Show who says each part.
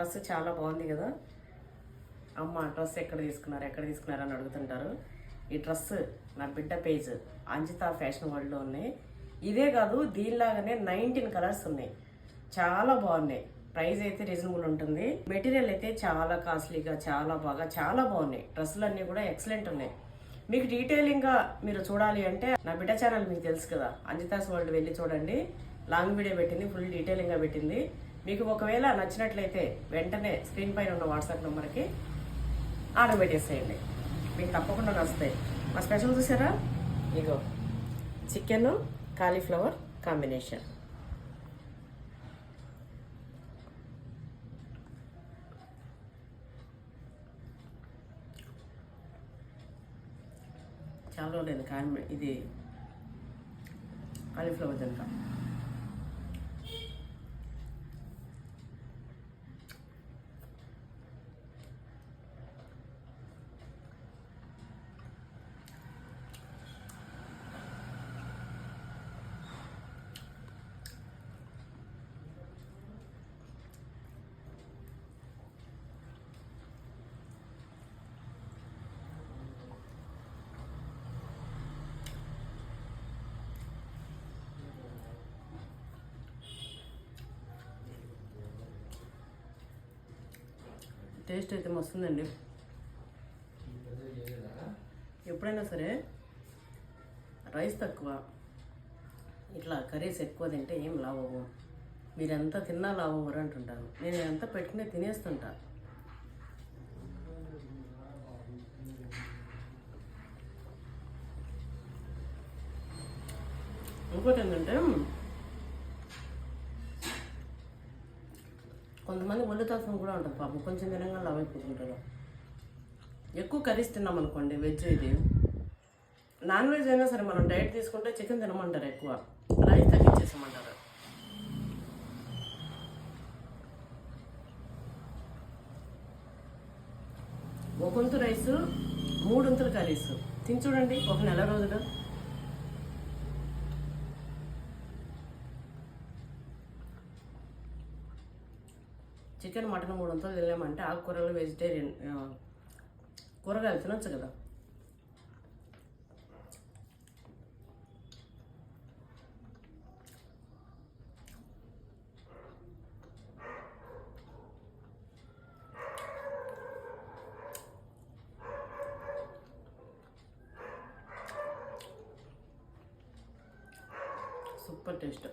Speaker 1: Dress చాలా బాగుంది కదా. అమ్మ డ్రెస్ ఎక్కడ తీసుకున్నారు ఎక్కడ తీసుకున్నారు అని అడుగుతుంటారు. ఈ డ్రెస్ నా బిడ్డ పేజ్ అంజిత ఫ్యాషన్ వరల్డ్లో ఉన్నాయి. ఇదే కాదు దీనిలాగానే నైన్టీన్ కలర్స్ ఉన్నాయి. చాలా బాగున్నాయి. ప్రైస్ అయితే రీజనబుల్ ఉంటుంది. మెటీరియల్ అయితే చాలా కాస్ట్లీగా చాలా బాగా చాలా బాగున్నాయి. డ్రెస్సులు అన్నీ కూడా ఎక్సలెంట్ ఉన్నాయి. మీకు డీటెయిలింగ్గా మీరు చూడాలి అంటే నా బిడ్డ ఛానల్ మీకు తెలుసు కదా. అంజితాస్ వరల్డ్ వెళ్ళి చూడండి. లాంగ్ వీడియో పెట్టింది ఫుల్ డీటెయిలింగ్గా పెట్టింది. మీకు ఒకవేళ నచ్చినట్లయితే వెంటనే స్క్రీన్ పైన ఉన్న వాట్సాప్ నెంబర్కి ఆర్డర్ పెట్టేసేయండి. మీకు తప్పకుండా నచ్చుతాయి. మా స్పెషల్ చూసారా? ఇగో చికెన్ కాలీఫ్లవర్ కాంబినేషన్. చాలా రోజులైంది కాంబి ఇది కాలీఫ్లవర్ తింటా టేస్ట్ అయితే మస్తుందండి. ఎప్పుడైనా సరే రైస్ తక్కువ ఇట్లా కర్రీస్ ఎక్కువ తింటే ఏం లావ్ మీరు ఎంత తిన్నా లావ్ అంటుంటారు. నేను ఎంత పెట్టుకునే తినేస్తుంటా. ఇంకోటి ఏంటంటే కొంతమంది ఒళ్ళు తత్వం కూడా ఉంటుంది పాపం. కొంచెం తినగా లవ్ అయిపోతుంటారు. ఎక్కువ కర్రీస్ తిన్నాం అనుకోండి వెజ్ ఇది. నాన్ వెజ్ అయినా సరే మనం డైట్ తీసుకుంటే చికెన్ తినమంటారు ఎక్కువ. రైస్ తగ్గించేసామంటారు ఒకంతు రైస్ మూడు కర్రీస్. తిని చూడండి ఒక నెల రోజులు. చికెన్ మటన్ మూడు వందలు తినలేమంటే ఆకుకూరలు వెజిటేరియన్ ఆ, కూరగాయలు తినొచ్చు కదా సూపర్ టేస్ట్